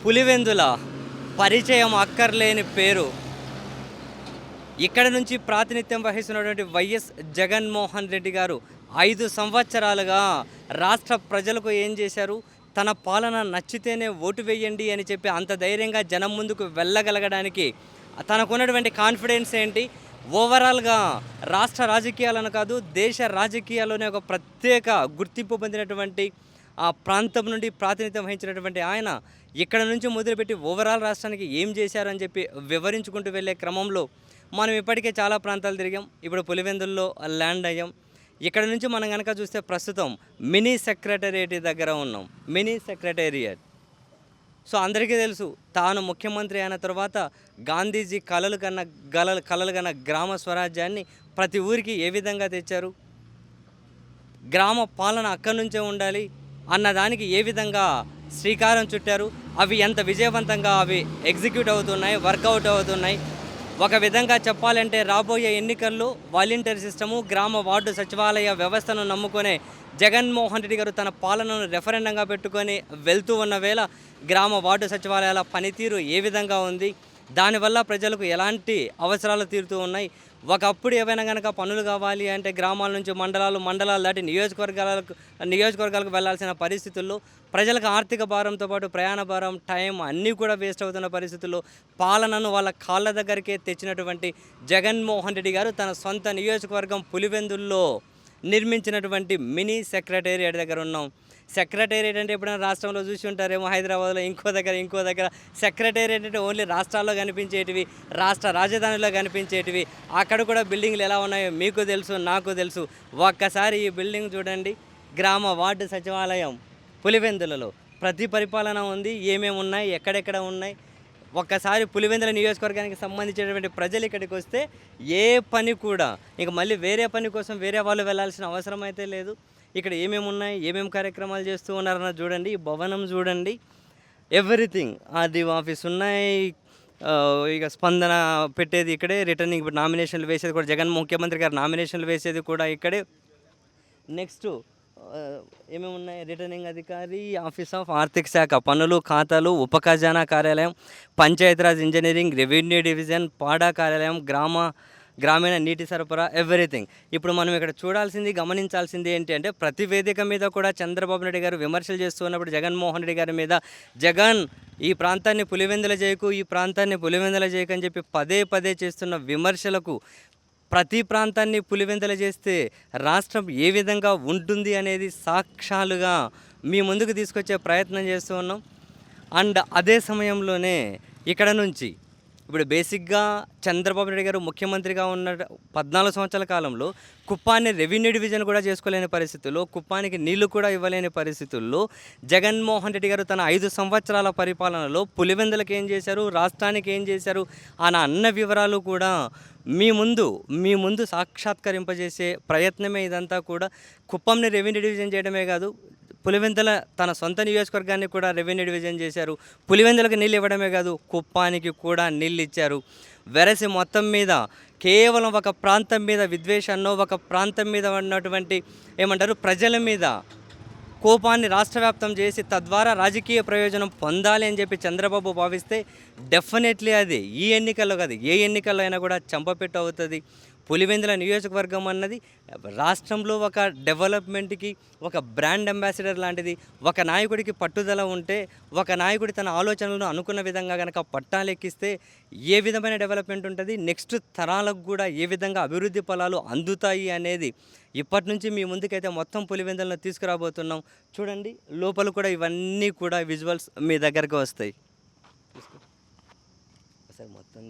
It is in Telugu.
పులివెందుల పరిచయం అక్కర్లేని పేరు. ఇక్కడ నుంచి ప్రాతినిధ్యం వహిస్తున్నటువంటి వైఎస్ జగన్మోహన్ రెడ్డి గారు ఐదు సంవత్సరాలుగా రాష్ట్ర ప్రజలకు ఏం చేశారు? తన పాలన నచ్చితేనే ఓటు వేయండి అని చెప్పి అంత ధైర్యంగా జనం ముందుకు వెళ్ళగలగడానికి తనకున్నటువంటి కాన్ఫిడెన్స్ ఏంటి? ఓవరాల్గా రాష్ట్ర రాజకీయాలను కాదు దేశ రాజకీయాల్లోనే ఒక ప్రత్యేక గుర్తింపు పొందినటువంటి ఆ ప్రాంతం నుండి ప్రాతినిధ్యం వహించినటువంటి ఆయన ఇక్కడ నుంచి మొదలుపెట్టి ఓవరాల్ రాష్ట్రానికి ఏం చేశారని చెప్పి వివరించుకుంటూ వెళ్ళే క్రమంలో మనం ఇప్పటికే చాలా ప్రాంతాలు తిరిగాం. ఇప్పుడు పులివెందుల్లో ల్యాండ్ అయ్యాం. ఇక్కడ నుంచి మనం కనుక చూస్తే ప్రస్తుతం మినీ సెక్రటేరియట్ దగ్గర ఉన్నాం. Mini secretariat. సో అందరికీ తెలుసు తాను ముఖ్యమంత్రి అయిన తర్వాత గాంధీజీ కలలు కన్న గల కలలు కన్న గ్రామ స్వరాజ్యాన్ని ప్రతి ఊరికి ఏ విధంగా తెచ్చారు? గ్రామ పాలన అక్కడి నుంచే ఉండాలి అన్నదానికి ఏ విధంగా శ్రీకారం చుట్టారు? అవి ఎంత విజయవంతంగా అవి ఎగ్జిక్యూట్ అవుతున్నాయి వర్కౌట్ అవుతున్నాయి? ఒక విధంగా చెప్పాలంటే రాబోయే ఎన్నికల్లో వాలంటీర్ సిస్టము గ్రామ వార్డు సచివాలయ వ్యవస్థను నమ్ముకునే జగన్మోహన్ రెడ్డి గారు తన పాలనను రెఫరెండంగా పెట్టుకొని వెళ్తూ ఉన్న వేళ గ్రామ వార్డు సచివాలయాల పనితీరు ఏ విధంగా ఉంది? దానివల్ల ప్రజలకు ఎలాంటి అవసరాలు తీరుతూ ఉన్నాయి? ఒకప్పుడు ఏవైనా కనుక పనులు కావాలి అంటే గ్రామాల నుంచి మండలాలు మండలాలు దాటి నియోజకవర్గాలకు నియోజకవర్గాలకు వెళ్ళాల్సిన పరిస్థితుల్లో ప్రజలకు ఆర్థిక భారంతో పాటు ప్రయాణ భారం టైం అన్నీ కూడా వేస్ట్ అవుతున్న పరిస్థితుల్లో పాలనను వాళ్ళ కాళ్ళ దగ్గరికే తెచ్చినటువంటి జగన్మోహన్ రెడ్డి గారు తన సొంత నియోజకవర్గం పులివెందుల్లో నిర్మించినటువంటి మినీ సెక్రటేరియట్ దగ్గర ఉన్నాం. సెక్రటేరియట్ అంటే ఎప్పుడైనా రాష్ట్రంలో చూసి ఉంటారేమో హైదరాబాద్లో ఇంకో దగ్గర ఇంకో దగ్గర. సెక్రటేరియట్ అంటే ఓన్లీ రాష్ట్రాల్లో కనిపించేటివి రాష్ట్ర రాజధానిలో కనిపించేటివి. అక్కడ కూడా బిల్డింగ్లు ఎలా ఉన్నాయో మీకు తెలుసు నాకు తెలుసు. ఒక్కసారి ఈ బిల్డింగ్ చూడండి. గ్రామ వార్డు సచివాలయం పులివెందులలో ప్రతి పరిపాలన ఉంది. ఏమేమి ఉన్నాయి? ఎక్కడెక్కడ ఉన్నాయి? ఒక్కసారి పులివెందుల నియోజకవర్గానికి సంబంధించినటువంటి ప్రజలు ఇక్కడికి వస్తే ఏ పని కూడా ఇక మళ్ళీ వేరే పని కోసం వేరే వాళ్ళు వెళ్ళాల్సిన అవసరం అయితే లేదు. ఇక్కడ ఏమేమి ఉన్నాయి ఏమేమి కార్యక్రమాలు చేస్తూ ఉన్నారన్న చూడండి ఈ భవనం చూడండి. ఎవ్రీథింగ్ అది ఆఫీస్ ఉన్నాయి. ఇక స్పందన పెట్టేది ఇక్కడే రిటర్నింగ్ ఇప్పుడు నామినేషన్లు వేసేది కూడా జగన్ ముఖ్యమంత్రి గారు నామినేషన్లు వేసేది కూడా ఇక్కడే. నెక్స్ట్ ఏమేమి ఉన్నాయి? రిటర్నింగ్ అధికారి ఆఫీస్ ఆఫ్ ఆర్థిక శాఖ పన్నులు ఖాతాలు ఉప ఖజానా కార్యాలయం పంచాయతీరాజ్ ఇంజనీరింగ్ రెవెన్యూ డివిజన్ పాడా కార్యాలయం గ్రామ గ్రామీణ నీటి సరఫరా ఎవ్రీథింగ్. ఇప్పుడు మనం ఇక్కడ చూడాల్సింది గమనించాల్సింది ఏంటి అంటే ప్రతి వేదిక మీద కూడా చంద్రబాబు నాయుడు గారు విమర్శలు చేస్తూ ఉన్నప్పుడు జగన్మోహన్ రెడ్డి గారి మీద జగన్ ఈ ప్రాంతాన్ని పులివెందుల చేయకు ఈ ప్రాంతాన్ని పులివెందుల చేయకు అని చెప్పి పదే పదే చేస్తున్న విమర్శలకు ప్రతి ప్రాంతాన్ని పులివెందల చేస్తే రాష్ట్రం ఏ విధంగా ఉంటుంది అనేది సాక్ష్యాలుగా మీ ముందుకు తీసుకొచ్చే ప్రయత్నం చేస్తూ ఉన్నాం. అండ్ అదే సమయంలోనే ఇక్కడ నుంచి ఇప్పుడు బేసిక్గా చంద్రబాబు నాయుడు గారు ముఖ్యమంత్రిగా ఉన్న పద్నాలుగు సంవత్సరాల కాలంలో కుప్పాన్ని రెవెన్యూ డివిజన్ కూడా చేసుకోలేని పరిస్థితుల్లో కుప్పానికి నీళ్ళు కూడా ఇవ్వలేని పరిస్థితుల్లో జగన్మోహన్ రెడ్డి గారు తన ఐదు సంవత్సరాల పరిపాలనలో పులివెందులకు ఏం చేశారు రాష్ట్రానికి ఏం చేశారు అన్న అన్న వివరాలు కూడా మీ ముందు మీ ముందు సాక్షాత్కరింపజేసే ప్రయత్నమే ఇదంతా కూడా. కుప్పంని రెవెన్యూ డివిజన్ చేయడమే కాదు పులివెందుల తన సొంత నియోజకవర్గాన్ని కూడా రెవెన్యూ డివిజన్ చేశారు. పులివెందులకు నీళ్ళు ఇవ్వడమే కాదు కుప్పానికి కూడా నీళ్ళు ఇచ్చారు. వెరసి మొత్తం మీద కేవలం ఒక ప్రాంతం మీద విద్వేషాన్నో ఒక ప్రాంతం మీద ఉన్నటువంటి ఏమంటారు ప్రజల మీద కోపాన్ని రాష్ట్ర వ్యాప్తం చేసి తద్వారా రాజకీయ ప్రయోజనం పొందాలి అని చెప్పి చంద్రబాబు భావిస్తే డెఫినెట్లీ అది ఈ ఎన్నికల్లో కాదు ఏ ఎన్నికల్లో అయినా కూడా చంపపెట్టు అవుతుంది. పులివెందుల నియోజకవర్గం అన్నది రాష్ట్రంలో ఒక డెవలప్మెంట్కి ఒక బ్రాండ్ అంబాసిడర్ లాంటిది. ఒక నాయకుడికి పట్టుదల ఉంటే ఒక నాయకుడి తన ఆలోచనలను అనుకున్న విధంగా కనుక పట్టాలెక్కిస్తే ఏ విధమైన డెవలప్మెంట్ ఉంటుంది? నెక్స్ట్ తరాలకు కూడా ఏ విధంగా అభివృద్ధి ఫలాలు అందుతాయి అనేది ఇప్పటి నుంచి మీ ముందుకైతే మొత్తం పులివెందులను తీసుకురాబోతున్నాం. చూడండి లోపల కూడా ఇవన్నీ కూడా విజువల్స్ మీ దగ్గరకు వస్తాయి. ఒకసారి మొత్తం